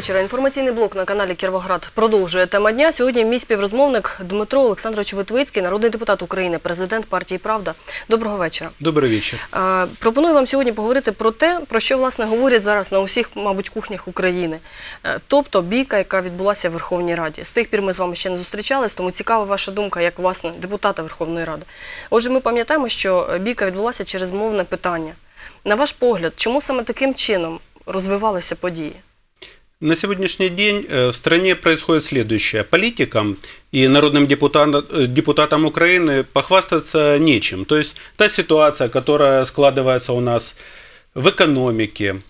вечора. Інформаційний блок на каналі Кіровоград продовжує тема дня. Сьогодні мій співрозмовник Дмитро Олександрович Витвицький, народний депутат України, президент партії Правда. Доброго вечора. Добрый вечер. Е, Пропоную вам сьогодні поговорити про те, про що власне говорять зараз на усіх, мабуть, кухнях України. Е, Тобто бійка, яка відбулася в Верховній Раді. З тих пір ми з вами ще не зустрічались, тому цікава ваша думка як власне депутата Верховної Ради. Отже, ми пам'ятаємо, що е, бійка відбулася через мовне питання. На ваш погляд, чому саме таким чином розвивалися події? На сегодняшний день э, в стране происходит следующее. Политикам и народным депутатам, э, депутатам Украины похвастаться нечем. То есть та ситуация, которая складывается у нас в экономике,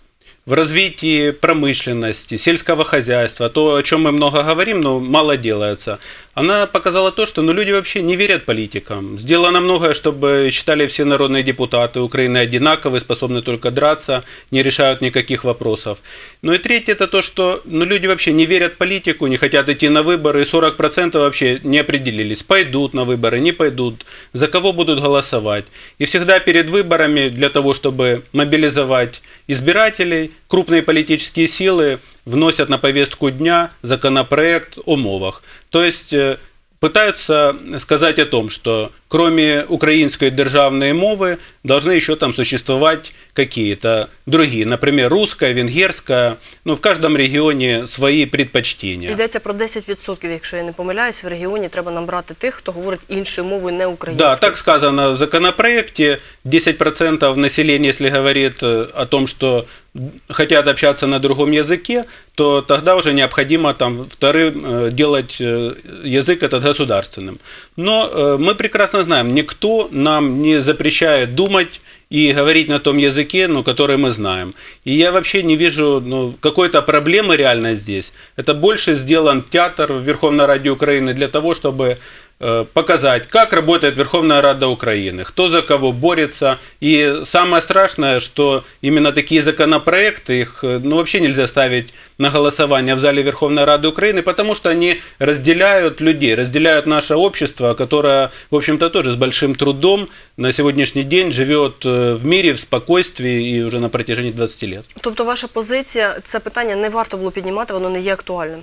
в развитии промышленности, сельского хозяйства, то, о чем мы много говорим, но мало делается, она показала то, что ну, люди вообще не верят политикам. Сделано многое, чтобы считали все народные депутаты Украины одинаковые, способны только драться, не решают никаких вопросов. Ну и третье, это то, что ну, люди вообще не верят политику, не хотят идти на выборы, и 40% вообще не определились, пойдут на выборы, не пойдут, за кого будут голосовать. И всегда перед выборами для того, чтобы мобилизовать избирателей, крупные политические силы вносят на повестку дня законопроект о мовах. То есть э, пытаются сказать о том, что кроме украинской державной мовы должны еще там существовать какие-то другие, например, русская, венгерская, ну в каждом регионе свои предпочтения. Йдеться про 10%, якщо я не помиляюсь, в регіоні треба набрати тих, хто говорить іншою мовою, не українською. Да, так сказано в законопроекте. 10% населения, если говорит э, о том, что хотят общаться на другом языке, то тогда уже необходимо там вторым э, делать э, язык этот государственным. Но э, мы прекрасно знаем, никто нам не запрещает думать и говорить на том языке, ну, который мы знаем. И я вообще не вижу ну, какой-то проблемы реально здесь. Это больше сделан театр в Верховной Раде Украины для того, чтобы показать, как работает Верховная Рада Украины, кто за кого борется. И самое страшное, что именно такие законопроекты, их э, ну, вообще нельзя ставить на голосование в зале Верховной Рады Украины, потому что они разделяют людей, разделяют наше общество, которое, в общем-то, тоже с большим трудом на сегодняшний день живет э, в мире, в спокойствии и уже на протяжении 20 лет. Тобто ваша позиція, це питання не варто було піднімати, воно не є актуальним.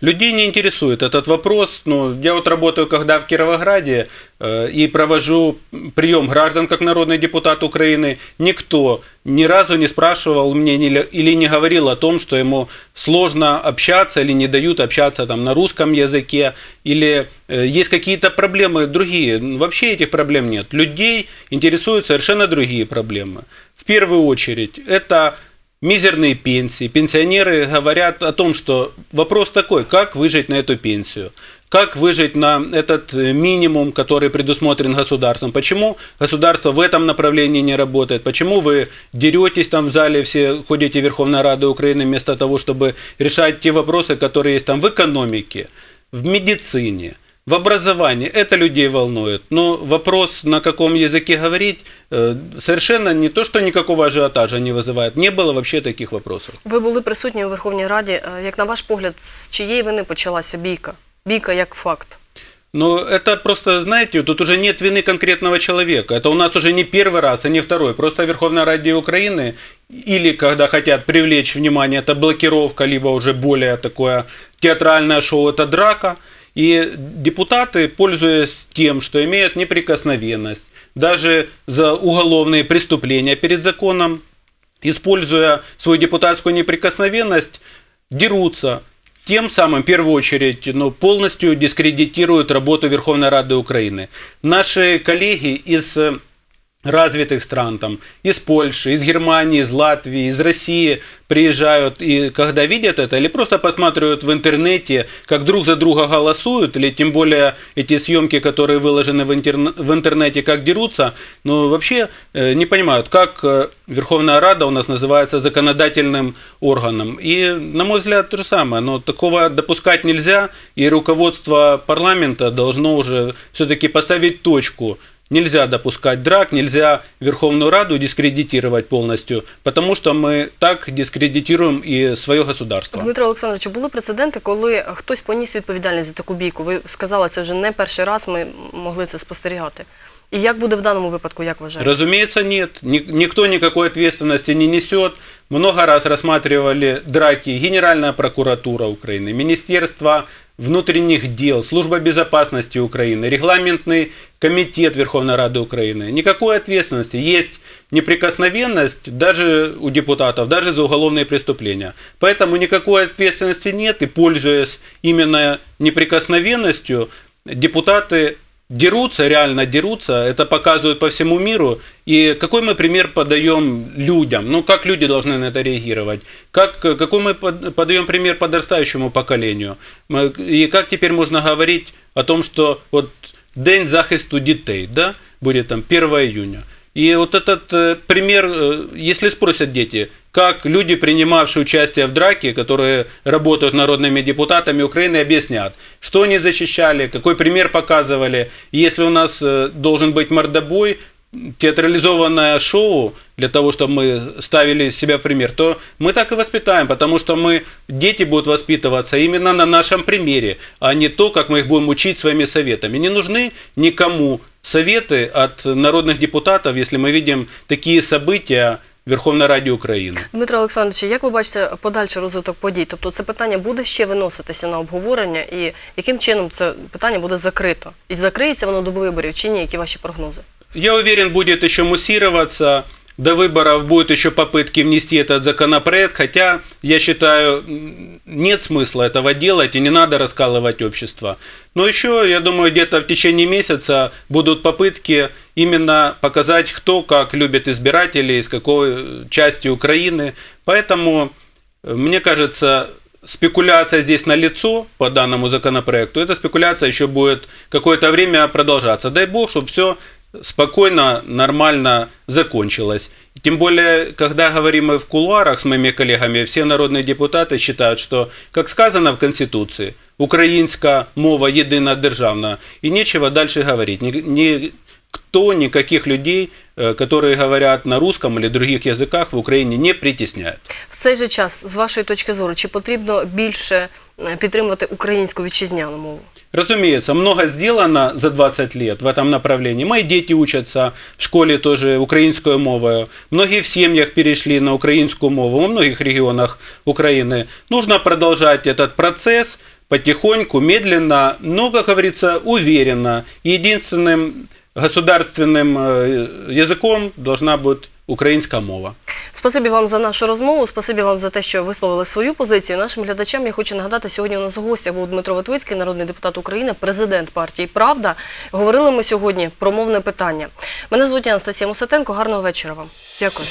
Людей не интересует этот вопрос. Ну, я вот работаю, когда в Кировограде, э, и провожу прием граждан как народный депутат Украины. Никто ни разу не спрашивал мне не ли- или не говорил о том, что ему сложно общаться или не дают общаться там, на русском языке, или э, есть какие-то проблемы другие. Ну, Вообще этих проблем нет. Людей интересуют совершенно другие проблемы. В первую очередь, это мизерные пенсии. Пенсионеры говорят о том, что вопрос такой, как выжить на эту пенсию, как выжить на этот э, минимум, который предусмотрен государством. Почему государство в этом направлении не работает? Почему вы деретесь там в зале, все ходите в Верховной Рады Украины вместо того, чтобы решать те вопросы, которые есть там в экономике, в медицине, в образовании, это людей волнует. Но вопрос, на каком языке говорить, э, совершенно не то, что никакого ажиотажа не вызывает. Не было вообще таких вопросов. Ви були присутні у Верховній Раді. Е, Як на ваш погляд, з чиєї вини почалася бійка? Бійка як факт. Но это просто, знаете, тут уже нет вины конкретного человека. Это у нас уже не первый раз, а не второй. Просто Верховная Ради Украины или когда хотят привлечь внимание, это блокировка, либо уже более такое театральное шоу, это драка. и депутаты, пользуясь тем, что имеют неприкосновенность, даже за уголовные преступления перед законом, используя свою депутатскую неприкосновенность, дерутся. Тем самым, в первую очередь, ну, полностью дискредитируют работу Верховной Рады Украины. Наши коллеги из э, развитых стран, там, из Польши, из Германии, из Латвии, из России приезжают и когда видят это, или просто посматривают в интернете, как друг за друга голосуют, или тем более эти съемки, которые выложены в, интерн- в интернете, как дерутся, ну вообще э, не понимают, как э, Верховная Рада у нас называется законодательным органом. И, на мой взгляд, то же самое. Но такого допускать нельзя, и руководство парламента должно уже все-таки поставить точку нельзя допускать драк, нельзя Верховную Раду дискредитировать полностью, потому что мы так дискредитируем и свое государство. Дмитро Олександрович, були прецеденти, коли хтось поніс відповідальність за таку бійку. Ви сказали, це вже не перший раз. Ми могли це спостерігати. І як буде в даному випадку, як вважаєте? Разумеется, нет. Ни- Никто никакой ответственности не несет. Много раз рассматривали драки Генеральная прокуратура Украины, Министерство внутренних дел, Служба безопасности Украины, Регламентный комитет Верховной Рады Украины. Никакой ответственности. Есть неприкосновенность даже у депутатов, даже за уголовные преступления. Поэтому никакой ответственности нет, и пользуясь именно неприкосновенностью, депутаты дерутся, реально дерутся, это показывают по всему миру. И какой мы пример подаем людям? Ну, как люди должны на это реагировать? Как, какой мы под- подаем пример подрастающему поколению? И как теперь можно говорить о том, что вот День захисту дітей, да, будет там 1 июня. И вот этот э, пример, э, если спросят дети, как люди, принимавшие участие в драке, которые работают народными депутатами Украины, объяснят, что они защищали, какой пример показывали. Если у нас э, должен быть мордобой, театрализованное шоу для того, чтобы мы ставили себя в пример, то мы так и воспитаем, потому что мы, дети будут воспитываться именно на нашем примере, а не то, как мы их будем учить своими советами. Не нужны никому советы от народных депутатов, если мы видим такие события в Верховной Раде Украины. Дмитро Олександрович, як ви бачите подальший розвиток подій? Тобто це питання буде ще виноситися на обговорення, і яким чином це питання буде закрито? І закриється воно до виборів чи ні? Які ваші прогнози? Я уверен, будет еще муссироваться. До выборов будут еще попытки внести этот законопроект, хотя я считаю, м, нет смысла этого делать и не надо раскалывать общество. Но еще, я думаю, где-то в течение месяца будут попытки именно показать, кто как любит избирателей, из какой части Украины. Поэтому, э, мне кажется, спекуляция здесь на лицо по данному законопроекту. Эта спекуляция еще будет какое-то время продолжаться. Дай бог, чтобы все спокойно, нормально закончилось. Тем более, когда говорим мы в кулуарах с моими коллегами, все народные депутаты считают, что, как сказано в Конституции, українська мова єдина державна, и нечего дальше говорить. Ни, никто, никаких людей, э, которые говорят на русском или других языках в Украине не притесняет. В цей же час, з вашої точки зору, чи потрібно більше е, підтримувати українську вітчизняну мову? Разумеется, много сделано за 20 лет в этом направлении. Мои дети учатся в школе тоже украинскую мову. Многие в семьях перешли на украинскую мову во многих регионах Украины. Нужно продолжать этот процесс потихоньку, медленно, но, как говорится, уверенно. И Единственным государственным э, языком должна быть українська мова. Спасибі вам за нашу розмову. Спасибі вам за те, що висловили свою позицію. Нашим глядачам я хочу нагадати, сьогодні у нас в гостях був Дмитро Витвицький, народний депутат України, президент партії Правда. Говорили ми сьогодні про мовне питання. Мене звуть Анастасія Мусатенко. Гарного вечора вам. Дякую.